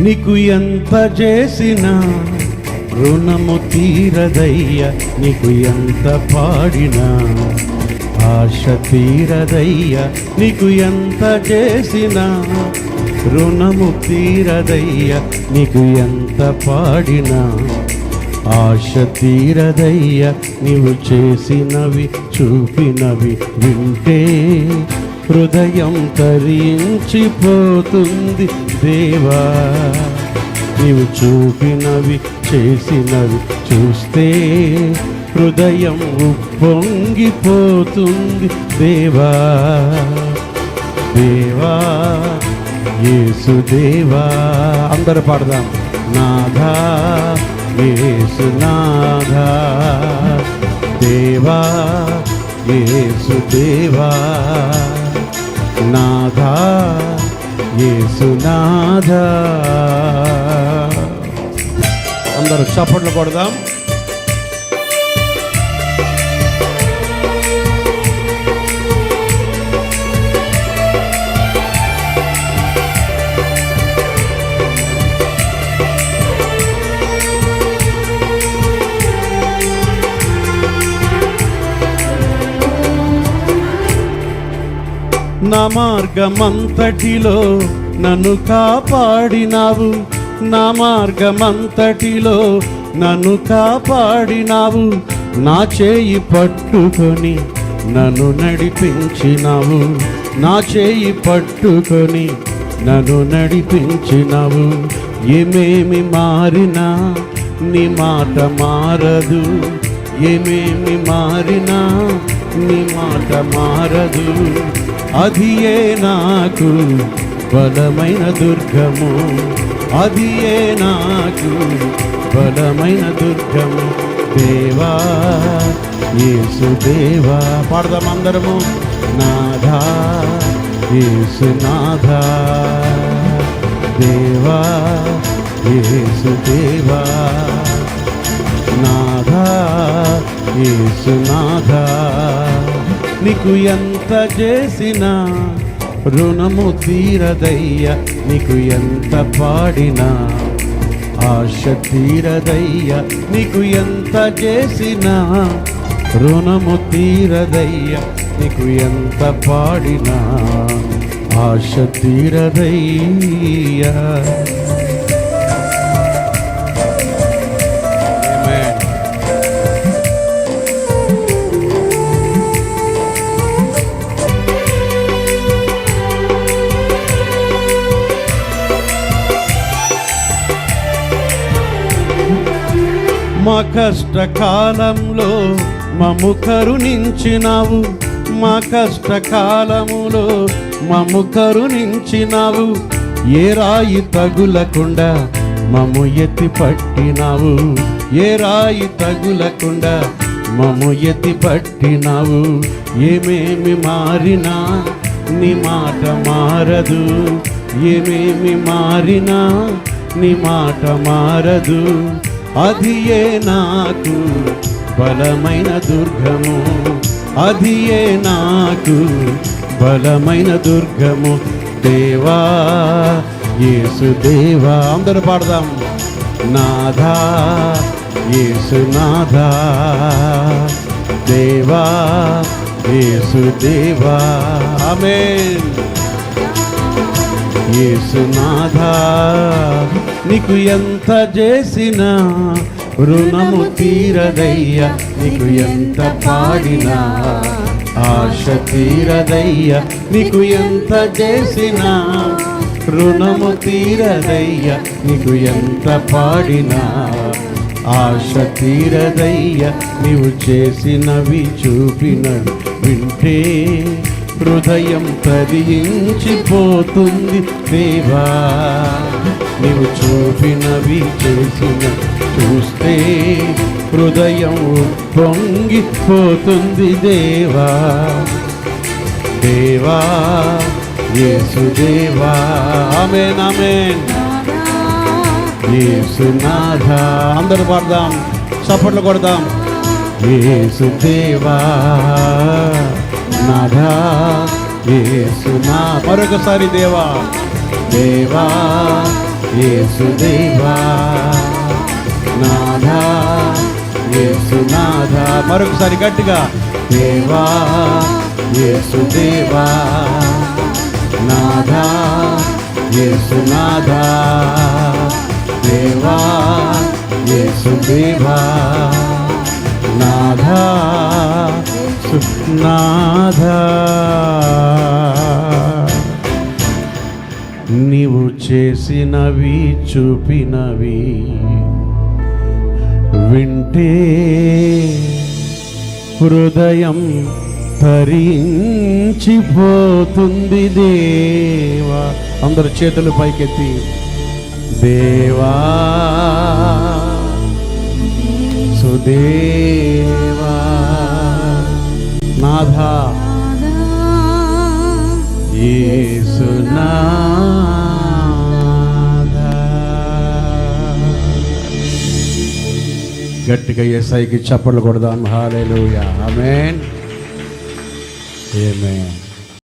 నీకు ఎంత చేసినా రుణము తీరదయ్య. నీకు ఎంత పాడినా ఆశ తీరదయ్య. నీకు ఎంత చేసినా రుణము తీరదయ్య. నీకు ఎంత పాడినా ఆశ తీరదయ్య. నీవు చేసినవి చూపినవి వింటే హృదయం తరించిపోతుంది దేవా. నీవు చూపినవి చేసినవి చూస్తే హృదయం ఉప్పొంగిపోతుంది దేవా. దేవా యేసు దేవా. అందరు పాడదాం. నాథా యేసు నాథా. దేవా యేసు దేవా. నాథా యేసు నాథా. అందరూ చప్పట్లు కొడదాం. నా మార్గమంతటిలో నన్ను కాపాడినావు. నా మార్గమంతటిలో నన్ను కాపాడినావు. నా చేయి పట్టుకొని నన్ను నడిపించినావు. నా చేయి పట్టుకొని నన్ను నడిపించినావు. ఏమేమి మారినా నీ మాట మారదు. ఏమేమి మారినా నీ మాట మారదు. అది ఏ నాకు బలమైన దుర్గము? అది ఏ నాకు బలమైన దుర్గము? దేవా యేసు దేవా. పాడదాం అందరము. నాథా యేసు నాథా. దేవా యేసు దేవా. నాథా యేసునాథా నీకు ఎంత చేసినా రుణము తీరదయ్య నీకు ఎంత పాడినా ఆశ తీరదయ్య నీకు ఎంత చేసినా రుణము తీరదయ్య నీకు ఎంత పాడినా ఆశ తీరదయ్యా. మా కష్టకాలంలో మము కరుణించినావు. మా కష్టకాలములో మము కరుణించినావు. ఏ రాయి తగులకుండా మము ఎత్తి పట్టినావు. ఏ రాయి తగులకుండా మము ఎత్తి పట్టినావు. ఏమేమి మారినా నీ మాట మారదు. ఏమేమి మారినా నీ మాట మారదు. అధియే నాకు బలమైన దుర్గము. అధియే నాకు బలమైన దుర్గము. దేవా యేసు దేవా అందరూ పాడదాం. నాథా యేసు నాథా. దేవా యేసు దేవా. ఆమేన్. యేసునాథా నీకు ఎంత చేసినా రుణము తీరదయ్య నీకు ఎంత పాడినా ఆశ తీరదయ్య నీకు ఎంత చేసినా రుణము తీరదయ్య నీకు ఎంత పాడినా ఆశ తీరదయ్య నీవు చేసినవి చూపినవి వింటే హృదయం తరించిపోతుంది దేవా. నీవు చూపినవి చేసిన చూస్తే హృదయం పొంగిపోతుంది దేవా. దేవా యేసు దేవా. ఆమేన్ యేసునాథ అందరూ పాడదాం చప్పట్లు కొడదాం. ఏసు దేవా. నాథా ఏసునా మరొకసారి దేవా దేవా యేసుదేవా నాథా యేసునాథా మరొకసారి గట్టిగా దేవా యేసుదేవా నాథా యేసునాథా దేవా యేసుదేవా నాథా నాథ. నీవు చేసినవి చూపినవి వింటే హృదయం తరించిపోతుంది దేవా. అందరు చేతులు పైకెత్తి. దేవా సుదేవా గట్టిగా ఏసైకి చప్పట్లు కొడదాం. హాలేలుయా. ఆమెన్. ఏమే